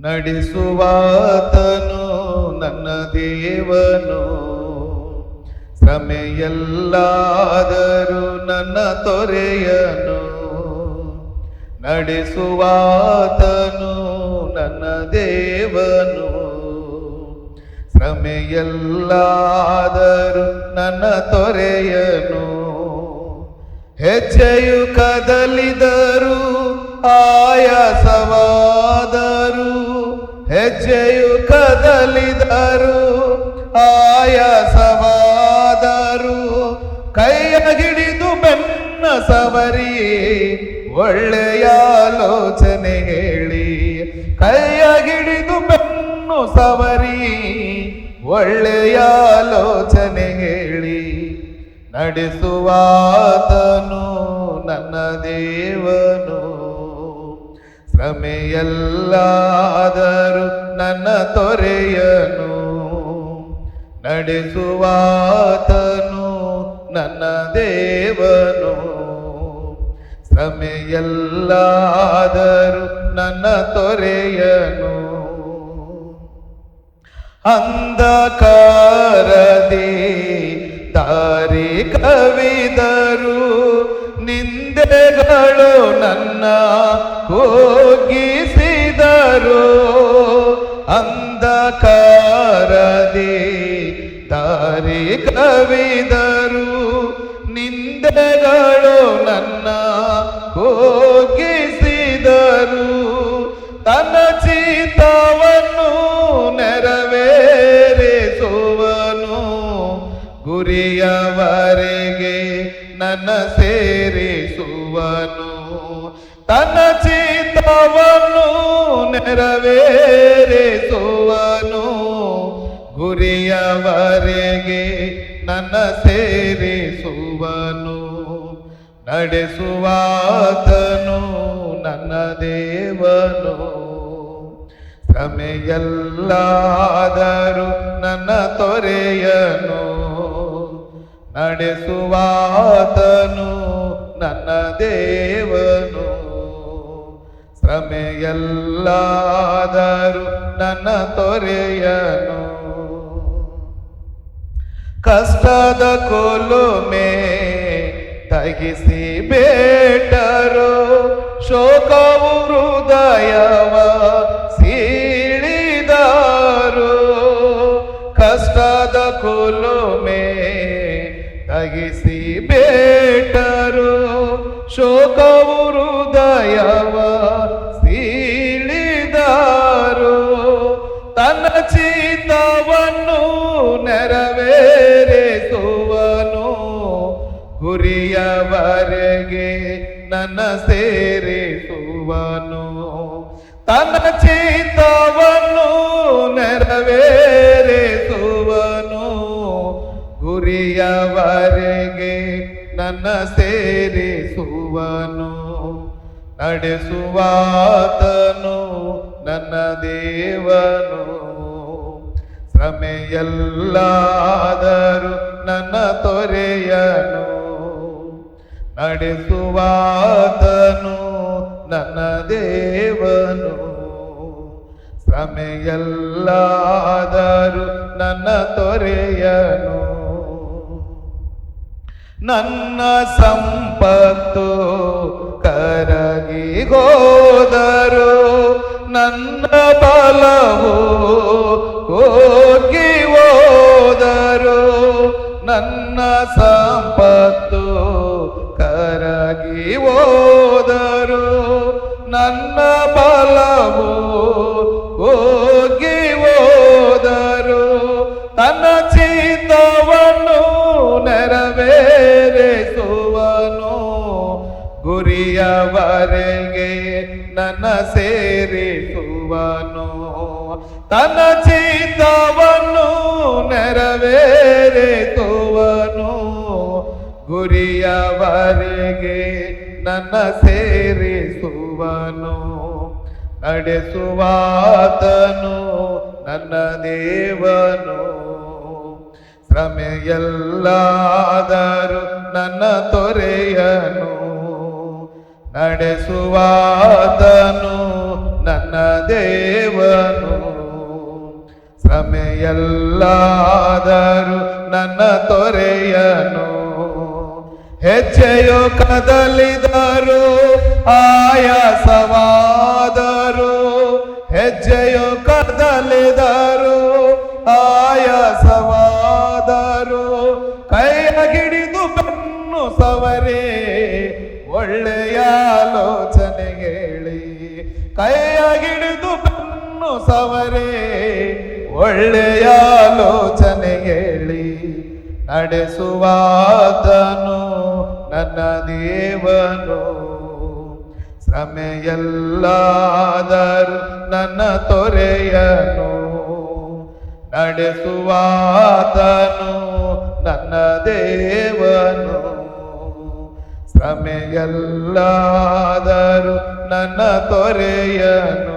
ನಡೆಸುವಾತನು ನನ್ನ ದೇವನು. ಶ್ರಮೆಯಲ್ಲಾದರೂ ನನ್ನ ತೊರೆಯನು. ನಡೆಸುವಾತನು ನನ್ನ ದೇವನು. ಶ್ರಮೆಯಲ್ಲಾದರೂ ನನ್ನ ತೊರೆಯನು. ಹೆಜ್ಜೆಯು ಕದಲಿದರು, ಆಯಾಸವಾದರು ಹೆಜ್ಜೆಯು ಕದಲಿದರು, ಆಯಾಸವಾದರು. ಕೈಯ ಹಿಡಿದು ಬೆನ್ನ ಸವರಿ, ಒಳ್ಳೆಯ ಆಲೋಚನೆ ಹೇಳಿ. ಕೈಯ ಹಿಡಿದು ಬೆನ್ನು ಸವರಿ, ಒಳ್ಳೆಯ ಆಲೋಚನೆ ಹೇಳಿ. ನಡೆಸುವಾತನು ನನ್ನ ದೇವನು. ಶ್ರಮೆಯಲ್ಲಾದರೂ ನನ್ನ ತೊರೆಯನು. ನಡೆಸುವಾತನು ನನ್ನ ದೇವನು. ಶ್ರಮೆಯಲ್ಲಾದರೂ ನನ್ನ ತೊರೆಯನು. ಅಂಧಕಾರದಿ ದಾರಿ ಕವಿದರು ನಿಂದೆಗಳು ನನ್ನ ಹೋಗಿಸಿದರು ಅಂಧಕಾರದಿ ದಾರಿ ಕವಿದರು. ನಿಂದೆಗಳು ನನ್ನ ಹೋಗಿಸಿದರು ತನ್ನ ಚಿತ್ತವನ್ನು ನೆರವೇರಿಸುವನು. ಗುರಿಯವರೆಗೆ ನನ್ನ ಸೇರಿಸುವನು ತನ್ನ ಚಿತ್ತವನ್ನು ನೆರವೇರಿಸುವನು. ಗುರಿಯವರೆಗೆ ನನ್ನ ಸೇರಿಸುವನು. ನಡೆಸುವಾತನು ನನ್ನ ದೇವನು. ಶ್ರಮೆಯಲ್ಲಾದರೂ ನನ್ನ ತೊರೆಯನು. ನಡೆಸುವಾತನು ನನ್ನ ದೇವನು. ಶ್ರಮೆಯಲ್ಲಾದರೂ ನನ್ನ ತೊರೆಯನು. ಕಷ್ಟದ ಕೊಲುಮೆ ತಗಿಸಿ ಬೇಟರು. ಶೋಕವು ಹೃದಯವ ಸೀಳಿದರು. ಕಷ್ಟದ ಕೊಲುಮೆ ತಗಿಸಿ ಬೇಟರು ಶೋಕವು ಹೃದಯವ ಸೀಳಿದರು. ತನ್ನ ಚೀತವನ್ನು ನೆರವೇರಿಸುವನು. ಗುರಿಯವರೆಗೆ ನನ್ನ ಸೇರಿಸುವನು. ತನ್ನ ಚೀತವನ್ನು ನೆರವೇರಿಸುವನು. ಗುರಿಯವರೆಗೆ ನನ್ನ ಸೇರಿಸುವನು ನಡೆಸುವಾತನು ನನ್ನ ದೇವನು. ಶ್ರಮೆಯಲ್ಲಾದರೂ ನನ್ನ ತೊರೆಯನು ನಡೆಸುವಾತನು ನನ್ನ ದೇವನು. ಶ್ರಮೆಯಲ್ಲಾದರೂ ನನ್ನ ತೊರೆಯನು. ನನ್ನ ಸಂಪತ್ತು ಕರಗಿ ಹೋದರು. ನನ್ನ ಬಲವು ಹೋಗಿ ಹೋದರು. ನನ್ನ ಸಂಪತ್ತು ಕರಗಿ ಹೋದರು. ನನ್ನ ಬಲವು ಹೋಗಿ ಹೋದರು. ತನ್ನ ಚಿತ್ತವನ್ನು ಗುರಿಯವರೆಗೆ ನನ್ನ ಸೇರಿಸುವನು. ತನ್ನ ಚಿತ್ತವನ್ನು ನೆರವೇರಿಸುವನು. ಗುರಿಯವರೆಗೆ ನನ್ನ ಸೇರಿಸುವನು. ನಡೆಸುವಾತನು ನನ್ನ ದೇವನು. ಶ್ರಮೆಯಲ್ಲಾದರೂ ನನ್ನ ತೊರೆಯನು. ನಡೆಸುವಾತನು ನನ್ನ ದೇವನು. ಶ್ರಮೆಯಲ್ಲಾದರೂ ನನ್ನ ತೊರೆಯನು. ಹೆಜ್ಜೆಯು ಕದಲಿದರು, ಆಯಾಸವಾದರು. ಹೆಜ್ಜೆಯು ಕದಲಿದರು, ಆಯಾಸವಾದರು. ಕೈಯ ಗಿಡಿದು ಬೆನ್ನು ಸವರೇ. ಒಳ್ಳೆಯ ಆಲೋಚನೆ ಹೇಳಿ. ಕೈಯ ಹಿಡಿದು ಬೆನ್ನು ಸವರೇ, ಒಳ್ಳೆಯ ಆಲೋಚನೆ ಹೇಳಿ. ನಡೆಸುವಾತನು ನನ್ನ ದೇವನು. ಶ್ರಮೆಯಲ್ಲಾದರೂ ನನ್ನ ತೊರೆಯನು. ನಡೆಸುವಾತನು ನನ್ನ ದೇವನು. ಶ್ರಮೆಯಲ್ಲಾದರೂ ನನ್ನ ತೊರೆಯನು.